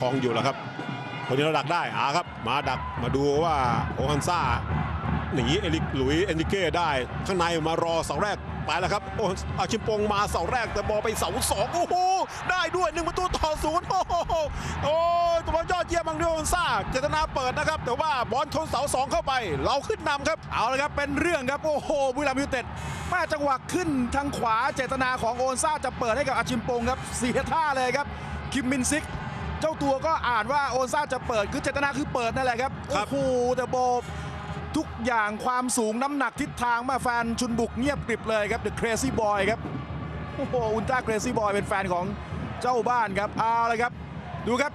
คองอยู่แล้วครับคนนี้เราดักได้อาครับ มาดักมาดูว่าโอฮันซ่าหนีเอลิกหลุยเอนริเก้ได้ ข้างในมารอเสาแรกไปแล้วครับโอ้อาชิมปงมาเสาแรกแต่บอลไปเสาสองโอ้โหได้ด้วยหนึ่งประตูต่อศูนย์โอ้โหโอ้ตัวยอดเยี่ยมบังเดียวโอฮันซ่าเจตนาเปิดนะครับ แต่ว่าบอลชนเสาสองเข้าไป เราขึ้นนำครับเอาละครับเป็นเรื่องครับโอ้โหบุรีรัมย์ยูเต็ดมาจังหวะขึ้นทางขวาเจตนาของโอนซ่าจะเปิดให้กับอาชิมปงครับเสียท่าเลยครับคิมมินซิก เจ้าตัวก็อ่านว่าโอนซ่าจะเปิดคือเจตนาคือเปิดนั่นแหละครับครัโอ้บโหแต่โบทุกอย่างความสูงน้ำหนักทิศทางมาแฟนชุนบุกเงียบกริบเลยครับ The Crazy Boy ครับโอ้โหอุลตร้า Crazy Boy เป็นแฟนของเจ้าบ้านครับเอาละครับ ดูครับ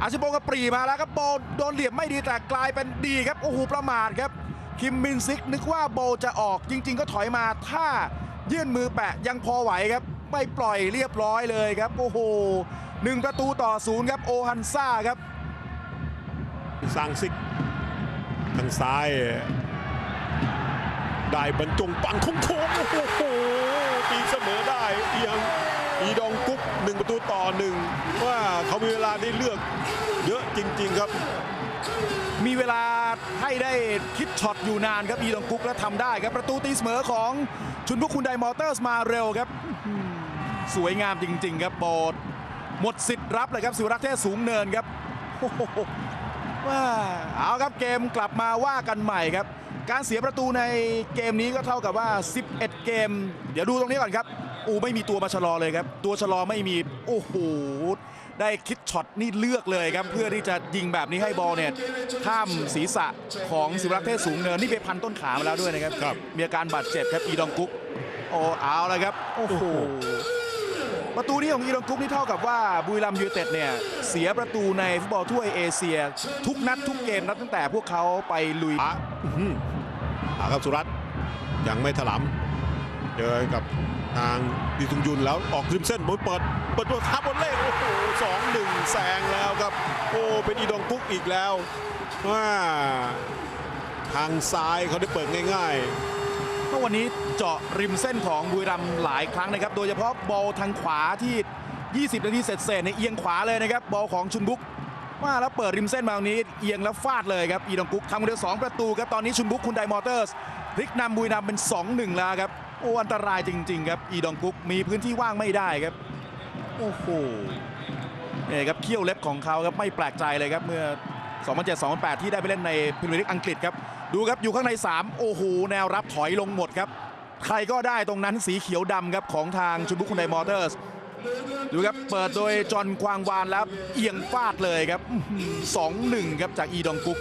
อาชิโปงก็ปรีมาแล้วครับโบโดนเหลี่ยมไม่ดีแต่กลายเป็นดีครับโอ้โหประมาทครับคิมมินซิกนึกว่าโบจะออกจริง ๆ ก็ถอยมาถ้ายื่นมือแปะยังพอไหวครับไม่ปล่อยเรียบร้อยเลยครับ โอ้โห หนึ่งประตูต่อศูนย์ครับโอฮันซ่าครับสร้างซิกทางซ้าย ได้บรรจงปังโค้งๆโอ้โหตีเสมอได้เอียงอีดองกุ๊กหนึ่งประตูต่อหนึ่งว่าเขามีเวลาได้เลือกเยอะจริง ๆครับ มีเวลาให้ได้คิดช็อตอยู่นานครับอีดองกุ๊กและทำได้ครับประตูตีเสมอของชุนบุกคุณไดมอเตอร์สมาเร็วครับอื้อหือสวยงามจริง ๆ ครับโบด หมดสิทธิ์รับเลยครับสิวรักษ์เทศสูงเนินครับโอ้โหว้าเอาครับเกมกลับมาว่ากันใหม่ครับ การเสียประตูในเกมนี้ก็เท่ากับว่า 11 เกม เดี๋ยวดูตรงนี้ก่อนครับ อูไม่มีตัวมาชะลอเลยครับ ตัวชะลอไม่มี โอ้โห ได้คิดช็อตนี่เลือกเลยครับ เพื่อที่จะยิงแบบนี้ให้บอลเนี่ยข้ามศีรษะของสิวรักษ์เทศสูงเนิน นี่ไปพันต้นขามาแล้วด้วยนะครับครับมีอาการบาดเจ็บครับอีดองกุ๊กโอ้เอาเลยครับ โอ้โห ประตูนี้ของอีดองกุ๊กนี่เท่ากับว่าบุรีรัมยูเต็ดเนี่ยเสียประตูในฟุตบอลถ้วยเอเชีย ทุกนัดทุกเกมนับตั้งแต่พวกเขาไปลุยอาอื้อหืออาครับสุรัตน์ยังไม่ถลำเดินกับทางดิทุงยุนแล้วออกริมเส้นบนเปิดเปิดตัวทับบนเลขโอ้โหสองหนึ่งแซงแล้วครับ โอ้เป็นอีดองกุ๊กอีกแล้วว่าทางซ้ายเขาได้เปิดง่าย มื่อวันนี้เจาะริมเส้นของบุรีรัมย์หลายครั้งนะครับ โดยเฉพาะบอลทางขวาที่ 20 นาทีเสร็จๆเนี่ยเอียงขวาเลยนะครับ บอลของชุนบุกว่าแล้วเปิดริมเส้นมาตรงนี้เอียงแล้วฟาดเลยครับอีดองกุ๊กทำคนเดียว2ประตูครับตอนนี้ชุนบุกคุณไดมอเตอร์สพลิกนำบุรีรัมย์เป็น 2-1 แล้วครับโอ้อันตรายจริงๆครับอีดองกุ๊กมีพื้นที่ว่างไม่ได้ครับโอ้โหเนี่ยครับเขี้ยวเล็บของเขาครับไม่แปลกใจเลยครับเมื่อ 2007-2008 ที่ได้ไปเล่นในพรีเมียร์ลีกอังกฤษครับ ดูครับอยู่ข้างใน 3 โอ้โห แนวรับถอยลงหมดครับ ใครก็ได้ตรงนั้นสีเขียวดำครับ ของทางชุนบุกคุณไดมอเตอร์ส ดูครับ เปิดโดยจอห์นควางวานแล้วเอียงฟาดเลยครับ 2-1 ครับจากอีดองกุก